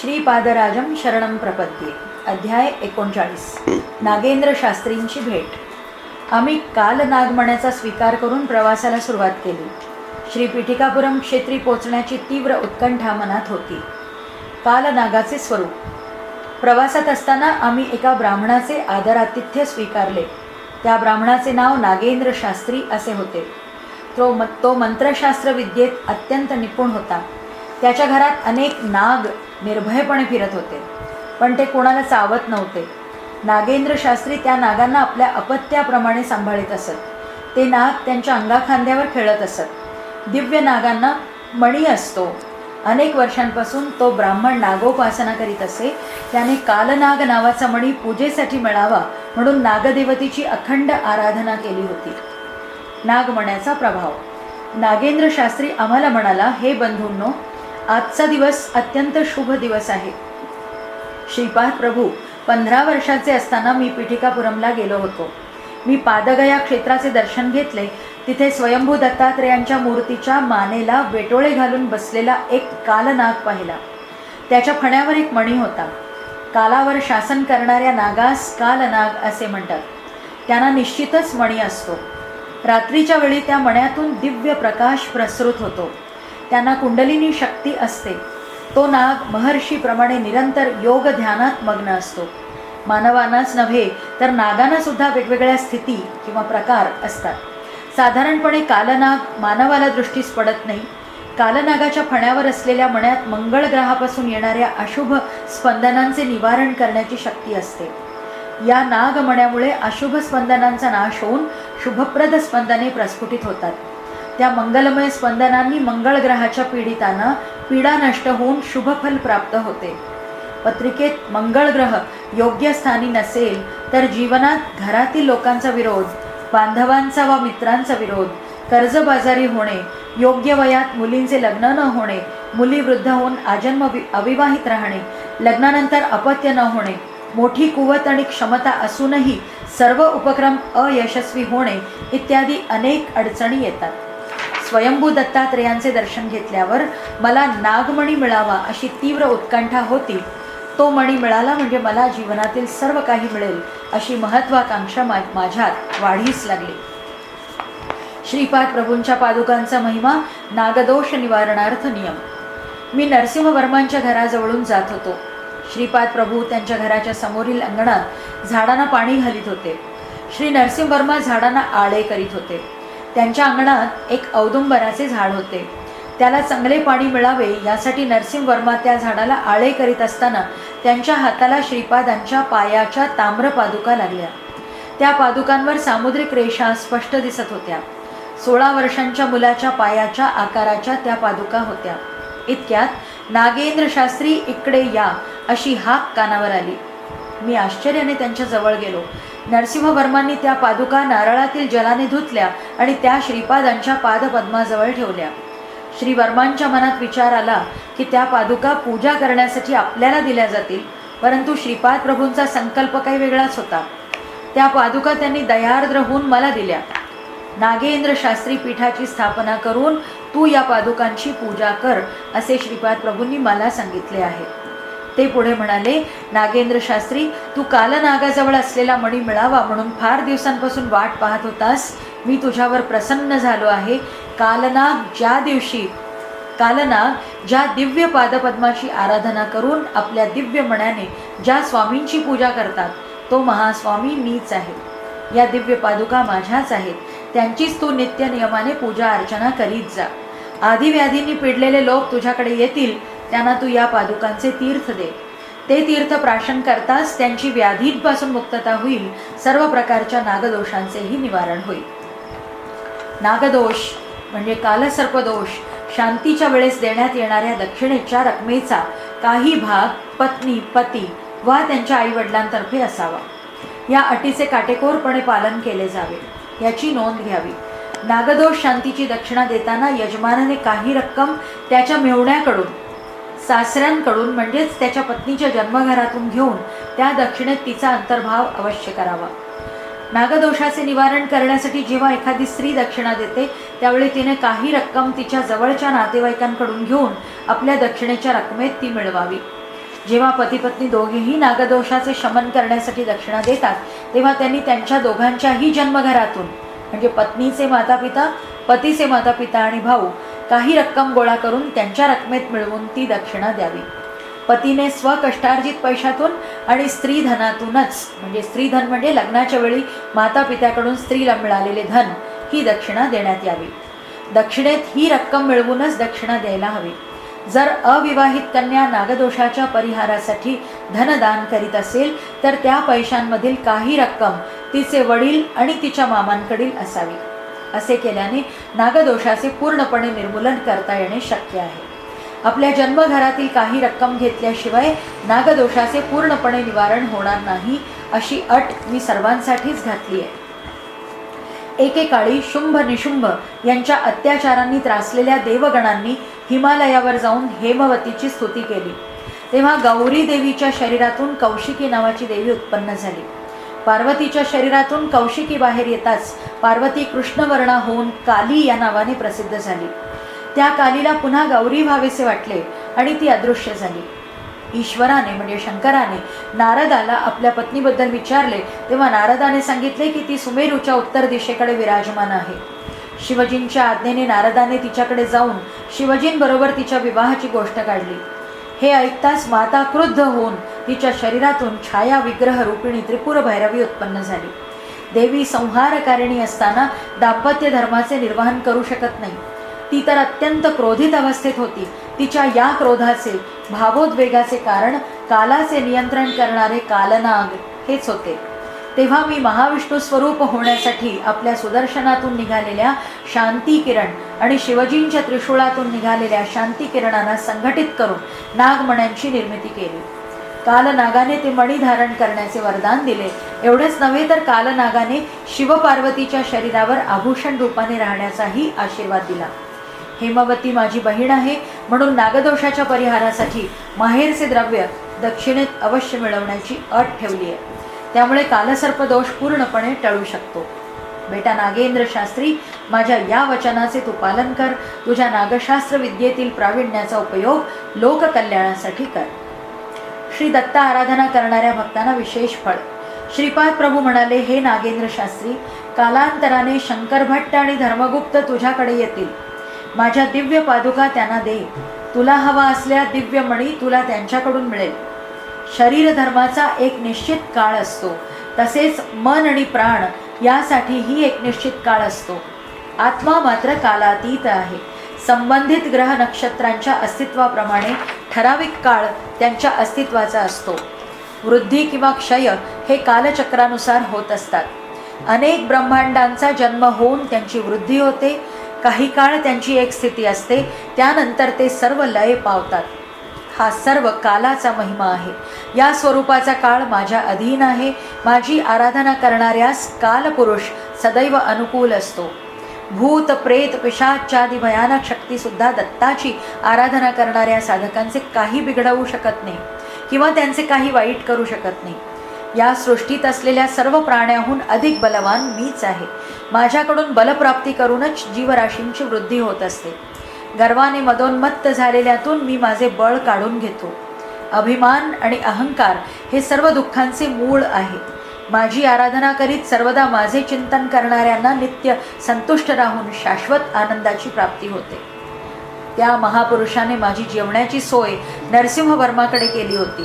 श्रीपादराजम शरणम प्रपद्ये. अध्याय एकोणचाळीस. नागेंद्र शास्त्रींची भेट. आम्ही काल नागमण्याचा स्वीकार करून प्रवासाला सुरुवात केली. श्री पीठिकापुरम क्षेत्री पोचण्याची तीव्र उत्कंठा मनात होती. काल नागाचे स्वरूप. प्रवासात असताना आम्ही एका ब्राह्मणाचे आदरातिथ्य स्वीकारले. त्या ब्राह्मणाचे नाव नागेंद्र शास्त्री असे होते. तो म तो मंत्रशास्त्र विद्येत अत्यंत निपुण होता. त्याच्या घरात अनेक नाग निर्भयपणे फिरत होते. पण ते कोणाला चावत नव्हते. नागेंद्र शास्त्री त्या नागांना आपल्या अपत्याप्रमाणे सांभाळीत असत. ते नाग त्यांच्या अंगाखांद्यावर खेळत असत. दिव्य नागांना मणी असतो. अनेक वर्षांपासून तो ब्राह्मण नागोपासना करीत असे. त्याने कालनाग नावाचा मणी पूजेसाठी मिळावा म्हणून नागदेवतीची अखंड आराधना केली होती. नागमण्याचा प्रभाव. नागेंद्र शास्त्री आम्हाला म्हणाला हे बंधूंनो आजचा दिवस अत्यंत शुभ दिवस आहे. श्रीपाद प्रभू पंधरा वर्षाचे असताना मी पिठिकापुरमला गेलो होतो. मी पादगया क्षेत्राचे दर्शन घेतले. तिथे स्वयंभू दत्तात्रेयांच्या मूर्तीच्या मानेला वेटोळे घालून बसलेला एक कालनाग पाहिला. त्याच्या फण्यावर एक मणी होता. कालावर शासन करणाऱ्या नागास कालनाग असे म्हणतात. त्यांना निश्चितच मणी असतो. रात्रीच्या वेळी त्या मण्यातून दिव्य प्रकाश प्रसृत होतो. त्यांना कुंडलिनी शक्ती असते. तो नाग महर्षीप्रमाणे निरंतर योग ध्यानात मग्न असतो. मानवांनाच नव्हे तर नागांना सुद्धा वेगवेगळ्या स्थिती किंवा प्रकार असतात. साधारणपणे कालनाग मानवाला दृष्टीस पडत नाही. कालनागाच्या फण्यावर असलेल्या मण्यात मंगळ ग्रहापासून येणाऱ्या अशुभ स्पंदनांचे निवारण करण्याची शक्ती असते. या नाग मण्यामुळे अशुभ स्पंदनांचा नाश होऊन शुभप्रद स्पंदने प्रस्फुटित होतात. त्या मंगलमय स्पंदनांनी मंगळ ग्रहाच्या पीडितांना पीडा नष्ट होऊन शुभफल प्राप्त होते. पत्रिकेत मंगळ ग्रह योग्य स्थानी नसेल तर जीवनात घरातील लोकांचा विरोध बांधवांचा वा मित्रांचा विरोध कर्जबाजारी होणे योग्य वयात मुलींचे लग्न न होणे मुली वृद्ध होऊन आजन्म अविवाहित राहणे लग्नानंतर अपत्य न होणे मोठी कुवत आणि क्षमता असूनही सर्व उपक्रम अयशस्वी होणे इत्यादी अनेक अडचणी येतात. स्वयंभू दत्तात्रेयांचे दर्शन घेतल्यावर मला नागमणी मिळावा अशी तीव्र उत्कंठा होती. तो मणी मिळाला म्हणजे मला जीवनातील सर्व काही मिळेल अशी महत्वाकांक्षा मा माझ्यात वाढीस लागली. श्रीपाद प्रभूंच्या पादुकांचा महिमा नागदोष निवारणार्थ नियम. मी नरसिंहवर्मांच्या घराजवळून जात होतो. श्रीपाद प्रभू त्यांच्या घराच्या समोरील अंगणात झाडांना पाणी घालीत होते. श्री नरसिंहवर्मा झाडांना आळे करीत होते. त्यांच्या अंगणात एक औदुंबराचे झाड होते. त्याला चांगले पाणी मिळावे यासाठी नरसिंह वर्मा त्या झाडाला आळे करीत असताना त्यांच्या हाताला श्रीपादांच्या पायाच्या ताम्र पादुका लागल्या. त्या पादुकांवर सामुद्रिक रेषा स्पष्ट दिसत होत्या. सोळा वर्षांच्या मुलाच्या पायाच्या आकाराच्या त्या पादुका होत्या. इतक्यात नागेंद्र शास्त्री इकडे या अशी हाक कानावर आली. मी आश्चर्याने त्यांच्या जवळ गेलो. नरसिंहवर्मांनी त्या पादुका नारळातील जलाने धुतल्या आणि त्या श्रीपादांच्या पादपद्माजवळ ठेवल्या. श्री वर्मांच्या मनात विचार आला की त्या पादुका पूजा करण्यासाठी आपल्याला दिल्या जातील परंतु श्रीपाद प्रभूंचा संकल्प काही वेगळाच होता. त्या पादुका त्यांनी दयार्द्र होऊन मला दिल्या. नागेंद्र शास्त्री पीठाची स्थापना करून तू या पादुकांची पूजा कर असे श्रीपाद प्रभूंनी मला सांगितले आहे. ते पुढे म्हणाले नागेंद्र शास्त्री तू कालनागाजवळ असलेला मणी मिळावा म्हणून फार दिवसांपासून वाट पाहत होतास. मी तुझ्यावर प्रसन्न झालो आहे. कालनाग ज्या दिवशी कालनाग ज्या दिव्य पादपद्माची आराधना करून आपल्या दिव्य मण्याने ज्या स्वामींची पूजा करतात तो महास्वामी मीच आहे. या दिव्य पादुका माझ्याच आहेत. त्यांचीच तू नित्य नियमाने पूजा अर्चना करीत जा. आधीव्याधींनी पिडलेले लोक तुझ्याकडे येतील. त्यांना तू या पादुकांचे तीर्थ दे. ते तीर्थ प्राशन करताच त्यांची व्याधींपासून मुक्तता होईल. सर्व प्रकारच्या नागदोषांचेही निवारण होईल. नागदोष म्हणजे कालसर्पदोष. शांतीच्या वेळेस देण्यात येणाऱ्या दक्षिणेच्या रकमेचा काही भाग पत्नी पती वा त्यांच्या आईवडिलांतर्फे असावा. या अटीचे काटेकोरपणे पालन केले जावे. याची नोंद घ्यावी. नागदोष शांतीची दक्षिणा देताना यजमानाने काही रक्कम त्याच्या मेवण्याकडून सासऱ्यांकडून म्हणजेच त्याच्या पत्नीच्या जन्मघरातून घेऊन त्या दक्षिणेत तिचा अंतर्भाव अवश्य करावा. नागदोषाचे निवारण करण्यासाठी जेव्हा एखादी स्त्री दक्षिणा देते त्यावेळी तिने काही रक्कम तिच्या जवळच्या नातेवाईकांकडून घेऊन आपल्या दक्षिणेच्या रकमेत ती मिळवावी. जेव्हा पती पत्नी दोघेही नागदोषाचे शमन करण्यासाठी दक्षिणा देतात तेव्हा त्यांनी त्यांच्या दोघांच्याही जन्मघरातून म्हणजे पत्नीचे मातापिता पतीचे मातापिता आणि भाऊ काही रक्कम गोळा करून त्यांच्या रकमेत मिळवून ती दक्षिणा द्यावी. पतीने स्वकष्टार्जित पैशातून आणि स्त्रीधनातूनच म्हणजे स्त्रीधन म्हणजे लग्नाच्या वेळी माता पित्याकडून स्त्रीला मिळालेले धन ही दक्षिणा देण्यात यावी. दक्षिणेत ही रक्कम मिळवूनच दक्षिणा द्यायला हवी. जर अविवाहित कन्या नागदोषाच्या परिहारासाठी धनदान करीत असेल तर त्या पैशांमधील काही रक्कम तिचे वडील आणि तिच्या मामांकडील असावी. असे केल्याने नागदोषाचे पूर्णपणे निर्मूलन करता येणे शक्य आहे. आपल्या जन्मघरातील काही रक्कम घेतल्याशिवाय नागदोषाचे पूर्णपणे निवारण होणार नाही अशी अट मी सर्वांसाठीच घातली आहे. एकेकाळी शुंभ निशुंभ यांच्या अत्याचारांनी त्रासलेल्या देवगणांनी हिमालयावर जाऊन हेमवतीची स्तुती केली. तेव्हा गौरी देवीच्या शरीरातून कौशिकी नावाची देवी उत्पन्न झाली. पार्वतीच्या शरीरातून कौशिकी बाहेर येताच पार्वती कृष्णवर्णा होऊन काली या नावाने प्रसिद्ध झाली. त्या कालीला पुन्हा गौरी व्हावेसे वाटले आणि ती अदृश्य झाली. ईश्वराने म्हणजे शंकराने नारदाला आपल्या पत्नीबद्दल विचारले तेव्हा नारदाने सांगितले की ती सुमेरूच्या उत्तर दिशेकडे विराजमान आहे. शिवजींच्या आज्ञेने नारदाने तिच्याकडे जाऊन शिवजींबरोबर तिच्या विवाहाची गोष्ट काढली. हे ऐकताच माता क्रुद्ध होऊन तिच्या शरीरातून छाया विग्रह रूपिणी त्रिपुर भैरवी उत्पन्न झाली. देवी संहारकारिणी असताना दाम्पत्य धर्माचे निर्वहन करू शकत नाही. ती तर अत्यंत क्रोधित अवस्थेत होती. तिच्या या क्रोधाचे भावोद्वेगाचे कारण कालाचे नियंत्रण करणारे कालनाग हेच होते. तेव्हा मी महाविष्णू स्वरूप होण्यासाठी आपल्या सुदर्शनातून निघालेल्या शांती किरण आणि शिवजींच्या त्रिशूळातून निघालेल्या शांती किरणांना संघटित करून नागमण्यांची निर्मिती केली. कालनागाने ते मणी धारण करण्याचे वरदान दिले. एवढेच नव्हे तर कालनागाने शिवपार्वतीच्या शरीरावर आभूषण रूपाने राहण्याचाही आशीर्वाद दिला. हेमवती माझी बहीण आहे म्हणून नागदोषाच्या परिहारासाठी माहेरचे द्रव्य दक्षिणेत अवश्य मिळवण्याची अट ठेवली आहे. त्यामुळे कालसर्पदोष पूर्णपणे टळू शकतो. बेटा नागेंद्र शास्त्री माझ्या या वचनाचे तू पालन कर. तुझ्या नागशास्त्र विद्येतील प्रावीण्याचा उपयोग लोककल्याणासाठी कर. श्री दत्ता आराधना करणाऱ्या भक्तांना विशेष फळ. श्रीपाद प्रभू म्हणाले हे नागेंद्र शास्त्री कालांतराने शंकरभट्ट आणि धर्मगुप्त तुझ्याकडे येतील. माझ्या दिव्य पादुका त्यांना दे. तुला हवा असल्या दिव्य मणी तुला त्यांच्याकडून मिळेल. शरीर धर्माचा एक निश्चित काळ असतो. तसेच मन आणि प्राण यासाठीही एक निश्चित काळ असतो. आत्मा मात्र कालातीत आहे. संबंधित ग्रह नक्षत्रांच्या अस्तित्वाप्रमाणे ठराविक काळ त्यांच्या अस्तित्वाचा असतो. वृद्धी किंवा क्षय हे कालचक्रानुसार होत असतात. अनेक ब्रह्मांडांचा जन्म होऊन त्यांची वृद्धी होते काही काळ त्यांची एक स्थिती असते त्यानंतर ते सर्व लय पावतात. हा सर्व कालाचा महिमा आहे. या स्वरूपाचा काळ माझ्या अधीन आहे. माझी आराधना करणाऱ्यास कालपुरुष सदैव अनुकूल असतो. भूत प्रेत पिशाच्यादी भयानक शक्तीसुद्धा दत्ताची आराधना करणाऱ्या साधकांचे काही बिघडवू शकत नाही किंवा त्यांचे काही वाईट करू शकत नाही. या सृष्टीत असलेल्या सर्व प्राण्याहून अधिक बलवान मीच आहे. माझ्याकडून बलप्राप्ती करूनच जीवराशींची वृद्धी होत असते. गर्वाने मदोन्मत्त झालेल्यातून मी माझे बळ काढून घेतो. अभिमान आणि अहंकार हे सर्व दुःखांचे मूळ आहेत. माझी आराधना करीत सर्वदा माझे चिंतन करणाऱ्यांना नित्य संतुष्ट राहून शाश्वत आनंदाची प्राप्ती होते. त्या महापुरुषाने माझी जेवण्याची सोय नरसिंह वर्माकडे केली होती.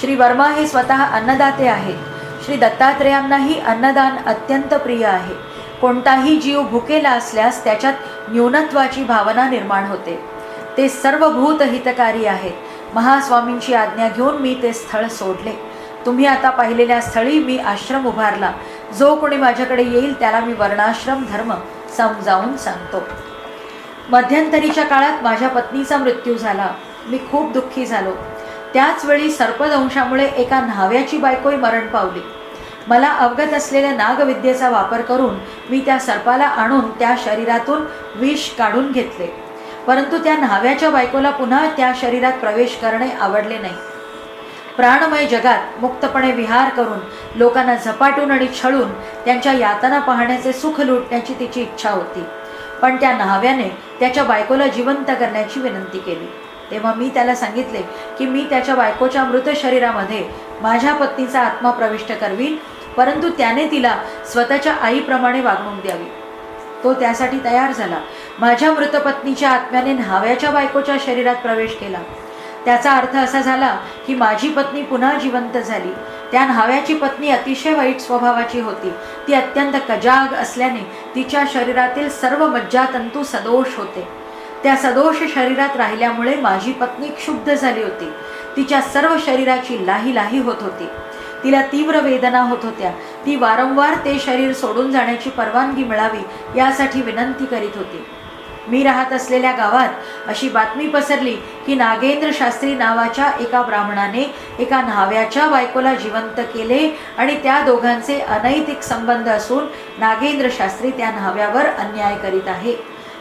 श्री वर्मा हे स्वतः अन्नदाते आहेत. श्री दत्तात्रेयांनाही अन्नदान अत्यंत प्रिय आहे. कोणताही जीव भुकेला असल्यास त्याच्यात न्यूनत्वाची भावना निर्माण होते. ते सर्व भूत हितकारी आहेत. महास्वामींची आज्ञा घेऊन मी ते स्थळ सोडले. तुम्ही आता पाहिलेल्या स्थळी मी आश्रम उभारला. जो कोणी माझ्याकडे येईल त्याला मी वर्णाश्रम धर्म समजावून सांगतो. मध्यंतरीच्या काळात माझ्या पत्नीचा मृत्यू झाला. मी खूप दुःखी झालो. त्याचवेळी सर्पदंशामुळे एका न्हाव्याची बायकोही मरण पावली. मला अवगत असलेल्या नागविद्येचा वापर करून मी त्या सर्पाला आणून त्या शरीरातून विष काढून घेतले. परंतु त्या न्हाव्याच्या बायकोला पुन्हा त्या शरीरात प्रवेश करणे आवडले नाही. प्राणमय जगात मुक्तपणे विहार करून लोकांना झपाटून आणि छळून त्यांच्या यातना पाहण्याचे सुख लुटण्याची तिची इच्छा होती. पण त्या न्हाव्याने त्याच्या बायकोला जिवंत करण्याची विनंती केली. तेव्हा मी त्याला सांगितले की मी त्याच्या बायकोच्या मृत शरीरामध्ये माझ्या पत्नीचा आत्मा प्रविष्ट करवीन परंतु त्याने तिला स्वतःच्या आईप्रमाणे वागणूक द्यावी. तो त्यासाठी तयार झाला. माझ्या मृत पत्नीच्या आत्म्याने न्हाव्याच्या बायकोच्या शरीरात प्रवेश केला. त्याचा अर्थ असा झाला की माझी पत्नी पुन्हा जिवंत झाली. त्या न्हाव्याची पत्नी अतिशय वाईट स्वभावाची होती. ती अत्यंत कजाग असल्याने तिच्या शरीरातील सर्व मज्जातंतू सदोष होते. त्या सदोष शरीरात राहिल्यामुळे माझी पत्नी क्षुब्ध झाली होती. तिच्या सर्व शरीराची लाही लाही होत होती. तिला तीव्र वेदना होत होत्या. ती वारंवार ते शरीर सोडून जाण्याची परवानगी मिळावी यासाठी विनंती करीत होती. मी राहत असलेल्या गावात अशी बातमी पसरली की नागेंद्र शास्त्री नावाच्या एका ब्राह्मणाने एका न्हाव्याच्या बायकोला जिवंत केले आणि त्या दोघांचे अनैतिक संबंध असून नागेंद्र शास्त्री त्या न्हाव्यावर अन्याय करीत आहे.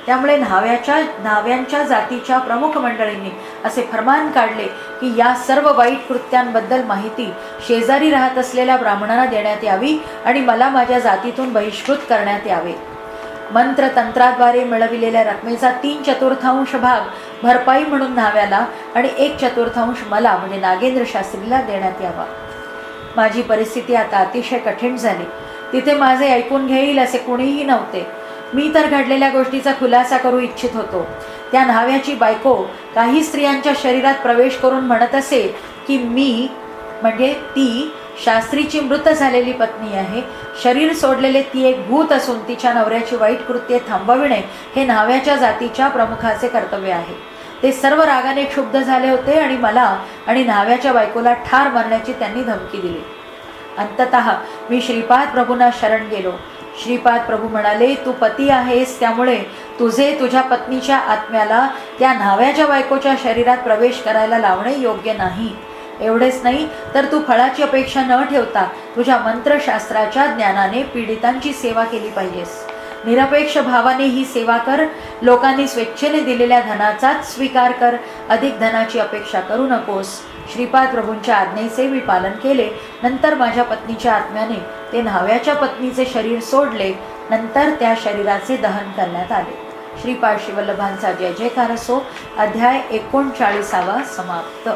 त्यामुळे न्हाव्याच्या न्हाव्यांच्या जातीच्या प्रमुख मंडळींनी असे फरमान काढले की या सर्व वाईट कृत्यांबद्दल माहिती शेजारी राहत असलेल्या ब्राह्मणाला देण्यात यावी आणि मला माझ्या जातीतून बहिष्कृत करण्यात यावे. मंत्रतंत्राद्वारे मिळविलेल्या रकमेचा तीन चतुर्थांश भाग भरपाई म्हणून न्हाव्याला आणि एक चतुर्थांश मला म्हणजे नागेंद्र शास्त्रीला देण्यात यावा. माझी परिस्थिती आता अतिशय कठीण झाली. तिथे माझे ऐकून घेईल असे कुणीही नव्हते. मी तर घडलेल्या गोष्टीचा खुलासा करू इच्छित होतो. त्या न्हाव्याची बायको काही स्त्रियांच्या शरीरात प्रवेश करून म्हणत असे की मी म्हणजे ती शास्त्रीची मृत झालेली पत्नी आहे. शरीर सोडलेले ती एक भूत असून तिच्या नवऱ्याची वाईट कृत्ये थांबविणे हे न्हाव्याच्या जातीच्या प्रमुखाचे कर्तव्य आहे. ते सर्व रागाने क्षुब्ध झाले होते आणि मला आणि न्हाव्याच्या बायकोला ठार मारण्याची त्यांनी धमकी दिली. अंतत मी श्रीपाद प्रभूंना शरण गेलो. श्रीपाद प्रभू म्हणाले तू पती आहेस त्यामुळे तुझे तुझ्या पत्नीच्या आत्म्याला त्या न्हाव्याच्या बायकोच्या शरीरात प्रवेश करायला लावणे योग्य नाही. एवढेच नाही तर तू फळाची अपेक्षा न ठेवता तुझ्या मंत्रशास्त्राच्या ज्ञानाने पीडितांची सेवा केली पाहिजेस. निरपेक्ष भावाने ही सेवा कर लोकांनी स्वेच्छेने दिलेल्या धनाचाच स्वीकार कर अधिक धनाची अपेक्षा करू नकोस. श्रीपाद प्रभूंच्या आज्ञेचे मी पालन केले नंतर माझ्या पत्नीच्या आत्म्याने ते न्हाव्याच्या पत्नीचे शरीर सोडले नंतर त्या शरीराचे दहन करण्यात आले. श्रीपाद शिवल्लभांचा जय जयकार असो. अध्याय एकोणचाळीसावा समाप्त.